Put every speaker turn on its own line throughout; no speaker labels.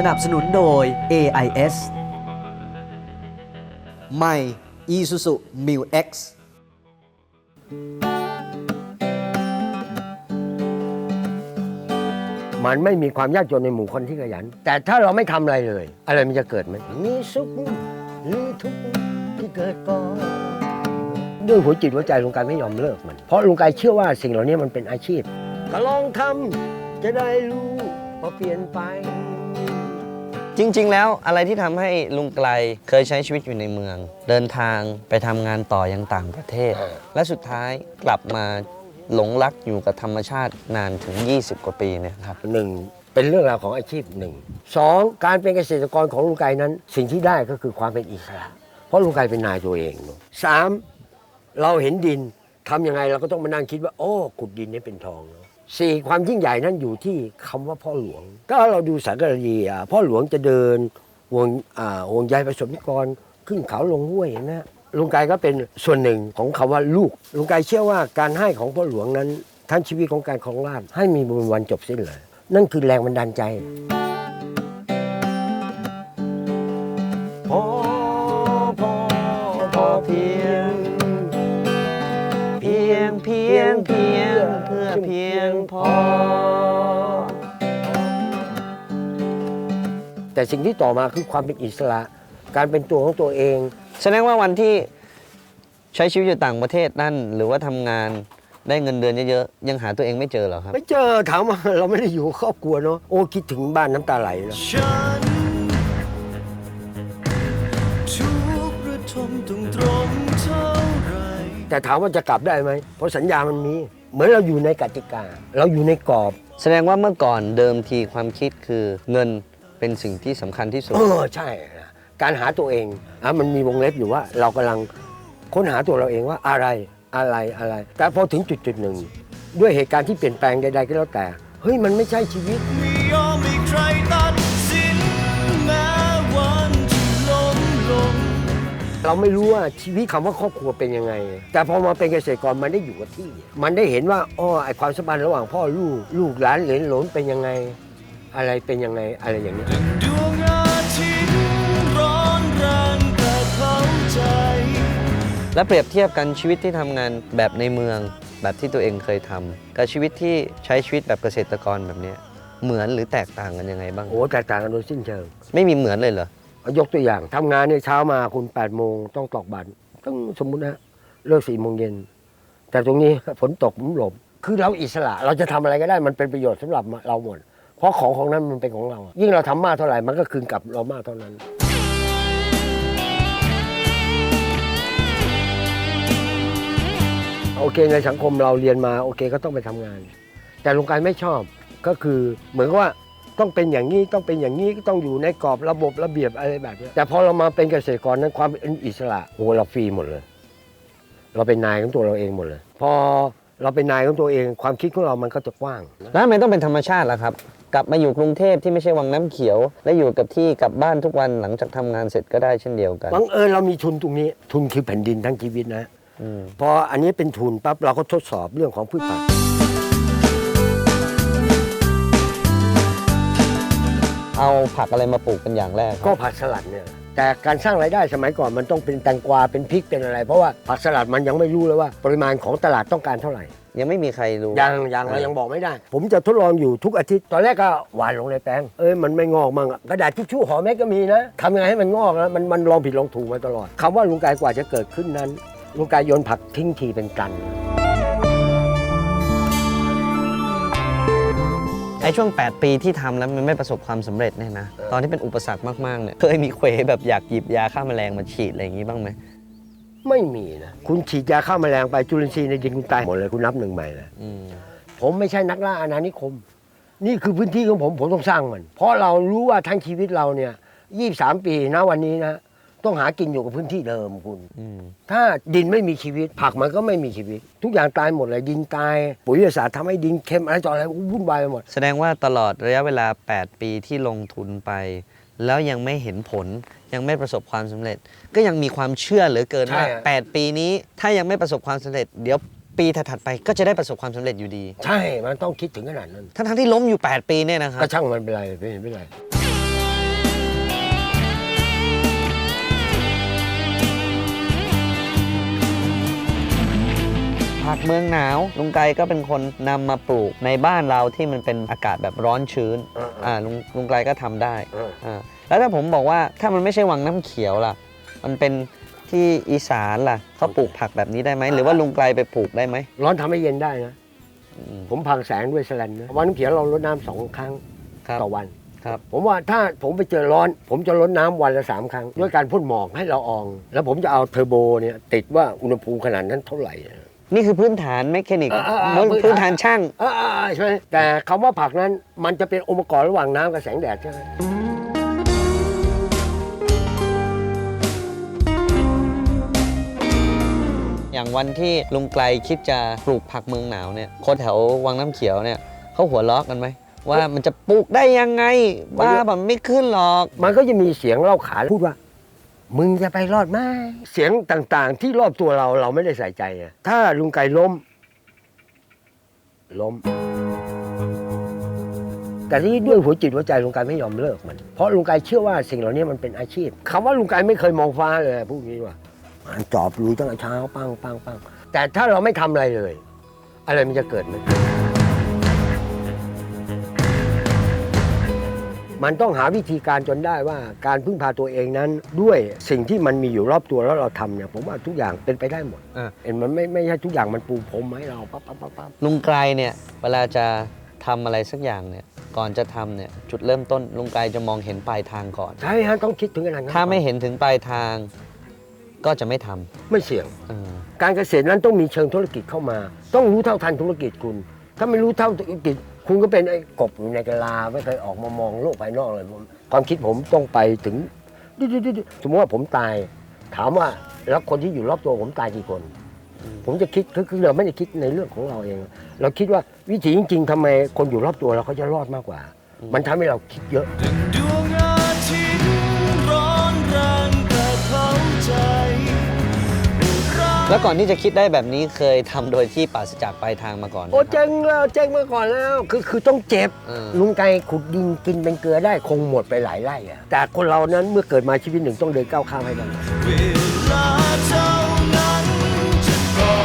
สนับสนุนโดย AIS ใหม่ Isuzu Mu X
มันไม่มีความยากจนในหมู่คนที่ขยัน แต่ถ้าเราไม่ทำอะไรเลย อะไรมันจะเกิดไหมมีสุขหรือทุกข์ที่เกิดก่อนด้วยหัวจิตหัวใจลุงกายไม่ยอมเลิกมัน เพราะลุงกายเชื่อว่าสิ่งเหล่านี้มันเป็นอาชีพ ก็ลองทำจะได้รู้พอเปลี่ยนไป
จริง ๆ แล้วอะไรที่ทำให้ลุงไกลเคยใช้ชีวิตอยู่ในเมือง เดินทางไปทำงานต่อยังต่างประเทศ
เออ
และสุดท้ายกลับมาหลงรักอยู่กับธรรมชาตินานถึง 20 กว่าปีเนี่ยครับ
หนึ่งเป็นเรื่องราวของอาชีพหนึ่งสองการเป็นเกษตรกรของลุงไก่นั้น สิ่งที่ได้ก็คือความเป็นอิสระ เพราะลุงไก่เป็นนายตัวเองเนอะสามเราเห็นดินทำยังไงเราก็ต้องมานั่งคิดว่า โอ้ขุดดินนี้เป็นทองเนอะ สี่ความยิ่งใหญ่นั้นอยู่ที่คำว่าพ่อหลวง ก็เราดูสารคดีพ่อหลวงจะเดินวงอ่าห่วงใยประสบนิกรขึ้นเขาลงห้วยนะลุงกายก็เป็นส่วนหนึ่งของคำว่าลูก ลุงกายเชื่อว่าการให้ของพ่อหลวงนั้นทั้งชีวิตของการครองราชให้มีบุญวันจบสิ้นเลย นั่นคือแรงบันดาลใจ ยง
พอ
แต่สิ่งที่ต่อมาคือความเป็นอิสระ การเป็นตัวของตัวเอง
แสดงว่าวันที่ใช้ชีวิตอยู่ต่างประเทศนั่น หรือว่าทำงานได้เงินเดือนเยอะๆ ยังหาตัวเองไม่เจอเหรอครับ
ไม่เจอถามว่าเราไม่ได้อยู่กับครอบครัวเนาะโอ้คิดถึงบ้านน้ำตาไหลแล้ว
ฉันทุกข์ระทมตรงตรงๆเท่าไหร
แต่ถามว่าจะกลับได้ไหมเพราะสัญญามันมี เหมือนเราอยู่ในกติกา เราอยู่ในกรอบ
แสดงว่าเมื่อก่อนเดิมทีความคิดคือเงินเป็นสิ่งที่สำคัญที่สุด
เออใช่นะการหาตัวเองอะมันมีวงเล็บอยู่ว่า เรากำลังค้นหาตัวเราเองว่าอะไรอะไรอะไร แต่พอถึงจุดจุดๆหนึ่ง ด้วยเหตุการณ์ที่เปลี่ยนแปลงใดๆก็แล้วแต่ เฮ้ยมันไม่ใช่ชีวิต เราไม่รู้ว่าชีวิตคำว่าครอบครัวเป็นยังไง แต่พอมาเป็นเกษตรกรมันได้อยู่กับที่ มันได้เห็นว่าอ้อไอความสัมพันธ์ระหว่างพ่อลูกลูกหลานเหลนหลนเป็นยังไง อะไรเป็นยังไงอะไรอย่างนี้ย
ดวงอาทิตย์ร้อนแรงแต่เข้าใจ
และเปรียบเทียบกันชีวิตที่ทำงานแบบในเมืองแบบที่ตัวเองเคยทำกับชีวิตที่ใช้ชีวิตแบบเกษตรกรแบบเนี้ยเหมือนหรือแตกต่างกันยังไงบ้าง
โอ้แตกต่างกันโดยสิ้นเชิง
ไม่มีเหมือนเลยเหรอ
เอา ยกตัวอย่างทำงานเนี่ยเช้ามาคุณ8ปดโมงต้องตอกบัตรต้องสมมุตินะเลิกสี่โมงเย็นแต่ตรงนี้ฝนตกผมหลบคือเราอิสระเราจะทำอะไรก็ได้มันเป็นประโยชน์สำหรับเราหมดเพราะของของนั้นมันเป็นของเรา ยิ่งเราทำมากเท่าไหร่มันก็คืนกลับเรามากเท่านั้นโอเคในสังคมเราเรียนมาโอเคก็ต้องไปทำงาน แต่ลุงกายไม่ชอบก็คือเหมือนว่า ต้องเป็นอย่างนี้ต้องเป็นอย่างนี้ก็ต้องอยู่ในกรอบระบบระเบียบอะไรแบบนี้แต่พอเรามาเป็นเกษตรกรนั้นความเป็นอิสระโอ้เราฟรีหมดเลย เราเป็นนายของตัวเราเองหมดเลย พอเราเป็นนายของตัวเอง ความคิดของเรามันก็จะกว้าง
แล้วทำไมต้องเป็นธรรมชาติล่ะครับ กลับมาอยู่กรุงเทพที่ไม่ใช่วังน้ำเขียว และอยู่กับที่กลับบ้านทุกวันหลังจากทำงานเสร็จก็ได้เช่นเดียวกัน
บังเอิญเรามีทุนตรงนี้ทุนคือแผ่นดินทั้งชีวิตนะ
อืม
พออันนี้เป็นทุนปั๊บเราก็ทดสอบเรื่องของพืชผัก
เอาผักอะไรมาปลูกเป็นอย่างแรกค
ก็
รับ
ผักสลัดเนี่ยแต่การสร้างรายได้สมัยก่อนมันต้องเป็นแตงกวาเป็นพริกเป็นอะไร เพราะว่าผักสลัดมันยังไม่รู้เลยว่า ปริมาณของตลาดต้องการเท่าไหร่
ยังไม่มีใครรู้
ยังยังเรายังบอกไม่ได้ ผมจะทดลองอยู่ทุกอาทิตย์ตอนแรกก็หวานลงในแปลงเอ้ยมันไม่งอกมั่งอะกระดาษทิชชู่ห่อแม็กก็มีนะทำยังไงให้มันงอกนะมันมันลองผิดลองถูกมาตลอดคำว่าลุงกายกว่าจะเกิดขึ้นนั้นลุงกายโยนผักทิ้งทีเป็นตัน
ไอ้ช่วง 8 ปีที่ทำแล้วมันไม่ประสบความสำเร็จเนี่ยนะ ตอนที่เป็นอุปสรรคมากๆเนี่ยเคยมีเควแบบอยากหยิบยาฆ่าแมลงมาฉีดอะไรอย่างงี้บ้างไหม
ไม่มีนะ คุณฉีดยาฆ่าแมลงไปจุลินทรีย์ในดินคุณตายหมดเลยคุณนับหนึ่งใหม่เลย
อืม
ผมไม่ใช่นักล่าอาณานิคม นี่คือพื้นที่ของผมผมต้องสร้างมัน เพราะเรารู้ว่าทั้งชีวิตเราเนี่ยยี่สามปีนะวันนี้นะ ต้องหากินอยู่กับพื้นที่เดิมคุณ
อืม
ถ้าดินไม่มีชีวิต ผักมันก็ไม่มีชีวิต ทุกอย่างตายหมดเลยดินตาย ปุ๋ยวิทยาศาสตร์ทำให้ดินเค็มอะไรต่ออะไรวุ่นวายไปหมด
แสดงว่าตลอดระยะเวลา 8 ปีที่ลงทุนไป แล้วยังไม่เห็นผลยังไม่ประสบความสำเร็จ ก็ยังมีความเชื่อเหลือเกินว่า
ใช่อะ
8 ปีนี้ถ้ายังไม่ประสบความสำเร็จ เดี๋ยวปีถัดๆไปก็จะได้ประสบความสำเร็จอยู่ดี
ใช่มันต้องคิดถึงขนาดนั้น
ทั้งๆที่ล้มอยู่ 8 ปีเนี่ยนะครับ
ก็ช่างมันเป็นไรไม่เห็นเป็นไร
ผักเมืองหนาวลุงไกก็เป็นคนนำมาปลูกในบ้านเราที่มันเป็นอากาศแบบร้อนชื้น
เออเอออ่
อ่าลุงลุงไกก็ทำได้
เออ
อ่าแล้วถ้าผมบอกว่าถ้ามันไม่ใช่วังน้ำเขียวล่ะ มันเป็นที่อีสานล่ะเขาปลูกผักแบบนี้ได้ไหมหรือว่าลุงไกไปปลูกได้ไหม
ร้อนทำให้เย็นได้นะ
อืม
ผมพังแสงด้วยแสแลนนะวันน้ำเขียวเราลดน้ำสองครั้ง
ครับ
ต่อวัน
ครับ
ผมว่าถ้าผมไปเจอร้อน ผมจะลดน้ำวันละสามครั้ง ด้วยการพ่นหมอกให้ละออง แล้วผมจะเอาเทอร์โบเนี่ยติดว่าอุณหภูมิขนาดนั้นเท่าไหร่
นี่ คือพื้นฐานแมคานิก
อ่าอ่าอ่า
พื้นฐานช่าง
อ่าๆใช่ไหมแต่คำว่าผักนั้นมันจะเป็นองค์ประกอบระหว่างน้ำกับแสงแดดใช่ไหม
อย่างวันที่ลุงไกลคิดจะปลูกผักเมืองหนาวเนี่ยคนแถววังน้ำเขียวเนี่ยเขาหัวเราะกันไหม ว่ามันจะปลูกได้ยังไงบ้าแบบไม่ขึ้นหรอก
มันก็จะมีเสียงเล่าขานพูดว่า มึงจะไปรอดไหมเสียงต่างๆ ที่รอบตัวเราเราไม่ได้ใส่ใจอะถ้าลุงไก่ล้ม ล้ม แต่ที่ด้วยหัวจิตหัวใจลุงไก่ไม่ยอมเลิกมัน เพราะลุงไก่เชื่อว่าสิ่งเหล่านี้มันเป็นอาชีพคำว่าลุงไก่ไม่เคยมองฟ้าเลยพูดงนี้ว่ามันจอบลุยตั้งแต่เช้าปังปังปังแต่ถ้าเราไม่ทำอะไรเลย อะไรมันจะเกิดไห มมันต้องหาวิธีการจนได้ว่าการพึ่งพาตัวเองนั้น ด้วยสิ่งที่มันมีอยู่รอบตัวแล้วเราทำเนี่ยผมว่าทุกอย่างเป็นไปได้หมด
อะ
เห็นมันไม่ไม่ใช่ทุกอย่างมันปูพรมให้เราปั๊บปั๊บปั๊บปั๊บ
ลุงไกลเนี่ยเวลาจะทำอะไรสักอย่างเนี่ยก่อนจะทำเนี่ยจุดเริ่มต้นลุงไกลจะมองเห็นปลายทางก่อน
ใช่ฮะต้องคิดถึงขนาดนั้น
ถ้าไม่เห็นถึงปลายทาง ก็จะไม่ทำ
ไม่เสี่ยง
เออ
การเกษตรนั้นต้องมีเชิงธุรกิจเข้ามา ต้องรู้เท่าทันธุรกิจคุณ ถ้าไม่รู้เท่าธุรกิจ คุณก็เป็นไอ้กบอยู่ในกะลาไม่เคยออกมามองโลกภายนอกเลยผมความคิดผมต้องไปถึงดิดิดิดิสมมติว่าผมตาย ถามว่าแล้วคนที่อยู่รอบตัวผมตายกี่คน ผมจะคิดคือเราไม่ได้คิดในเรื่องของเราเอง เราคิดว่าวิถีจริง ๆทำไมคนอยู่รอบตัวเราเขาจะรอดมากกว่า มันทำให้เราคิดเยอะ
แล้วก่อนที่จะคิดได้แบบนี้เคยทำโดยที่ปราศจากปลายทางมาก่อนไหม
โอ้
ครับ
เจ๊งแล้วเจ๊งมาก่อนแล้ว คือคือต้องเจ็บ
เออ
ลุงไก่ขุดดินกินเป็นเกลือได้คงหมดไปหลายไร่อะแต่คนเรานั้นเมื่อเกิดมาชีวิตหนึ่งต้องเดินก้าวข้ามให้ได้
เวลาเท่านั้นจะบอก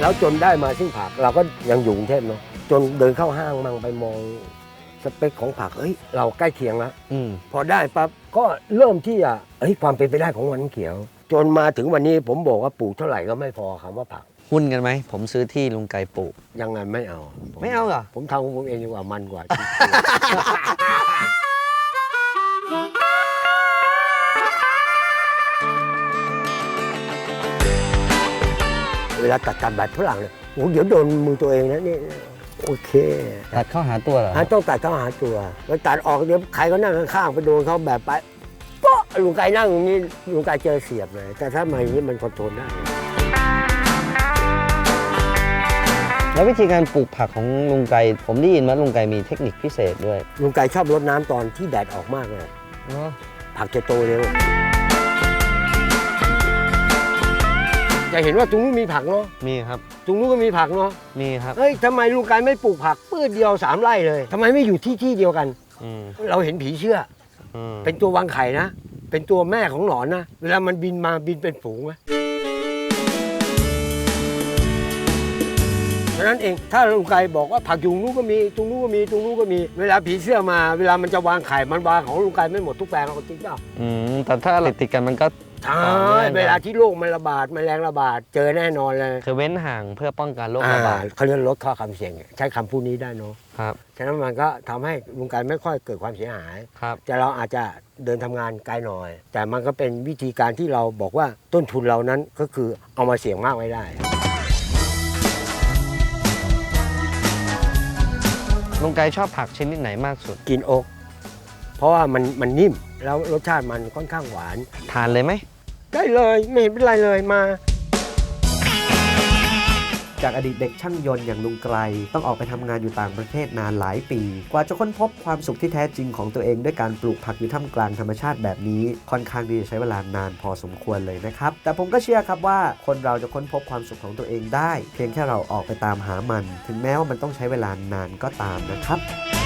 แล้วจนได้มาซึ่งผักเราก็ยังอยู่กรุงเทพเนาะจนเดินเข้าห้างมั่งไปมองสเปคของผักเอ้ยเราใกล้เคียงแล้ว
อืม
พอได้ปั๊บก็เริ่มที่จะเอ้ยความเป็นไปได้ของวันเขียว จนมาถึงวันนี้ผมบอกว่าปลูกเท่าไหร่ก็ไม่พอคำว่าผัก
หุ้นกันไหม ผมซื้อที่ลุงไกลปลูก
ยังไงไม่เอา
ไม่เอาเหรอ
ผมทำของผมเองดีกว่ามันกว่า เวลาตัดตัดแบบฝรั่งเลยโอ้เดี๋ยวโดนมือตัวเองนะนี่โอเค
ตัดเข้าหาตัวเหรอ
ฮะต้องตัดเข้าหาตัวแล้วตัดออกเดี๋ยวใครก็นั่งข้างๆไปโดนเขาแบบไปโป๊ะ ลุงไก่นั่งอย่างนี้ลุงไก่เจอเสียบเลย แต่ถ้ามาอย่างนี้มันคอนโทรลได้
แล้ววิธีการปลูกผักของลุงไกลผมได้ยินว่าลุงไกลมีเทคนิคพิเศษด้วย
ลุงไก่ชอบรดน้ำตอนที่แดดออกมากเลยผักจะโตเร็ว จะเห็นว่าตรงนู้นมีผักเนาะ
มีครับ
ตรงนู้นก็มีผักเนาะ
มีครับ
เฮ้ยทำไมลุงไก่ไม่ปลูกผักปื้ดเดียวสามไร่เลยทำไมไม่อยู่ที่ที่เดียวกัน
อืม
เราเห็นผีเชื่อ
อืม
เป็นตัววางไข่นะ เป็นตัวแม่ของหนอนนะ เวลามันบินมาบินเป็นฝูงนะฉะนั้นเองถ้าลุงไก่บอกว่าผักอยู่ตรงนู้นก็มีตรงนู้นก็มีตรงนู้นก็มี เวลาผีเสื้อมา เวลามันจะวางไข่มันวางของลุงไก่ไม่หมดทุกแปลงเราจริงเปล่า
อืมแต่ถ้าติดติดกันมันก็
ใช่
ต่อเนื่องกัน
เวลาที่โรคมันระบาดแมลงระบาดเจอแน่นอนเลย
คือเว้นห่างเพื่อป้องกันโรคระบาด
อ่เขาเรียกลดข้อความเสี่ยง ใช้คำพูดนี้ได้เนาะ
ครับ
ฉะนั้นมันก็ทำให้ลุงไก่ไม่ค่อยเกิดความเสียหาย
ครับ
แต่เราอาจจะเดินทำงานไกลหน่อย แต่มันก็เป็นวิธีการที่เราบอกว่าต้นทุนเรานั้นก็คือเอามาเสี่ยงมากไม่ได้
ลุงไกลชอบผักชนิดไหนมากสุด
กินอก เพราะว่ามันมันนิ่ม แล้วรสชาติมันค่อนข้างหวาน
ทานเลยไหม
ได้เลยไม่เห็นเป็นไรเลยมา
จากอดีตเด็กช่างยนต์อย่างลุงไกล ต้องออกไปทำงานอยู่ต่างประเทศนานหลายปี กว่าจะค้นพบความสุขที่แท้จริงของตัวเองด้วยการปลูกผักอยู่ท่ามกลางธรรมชาติแบบนี้ ค่อนข้างที่จะใช้เวลานานพอสมควรเลยนะครับ แต่ผมก็เชื่อครับว่าคนเราจะค้นพบความสุขของตัวเองได้ เพียงแค่เราออกไปตามหามัน ถึงแม้ว่ามันต้องใช้เวลานานก็ตามนะครับ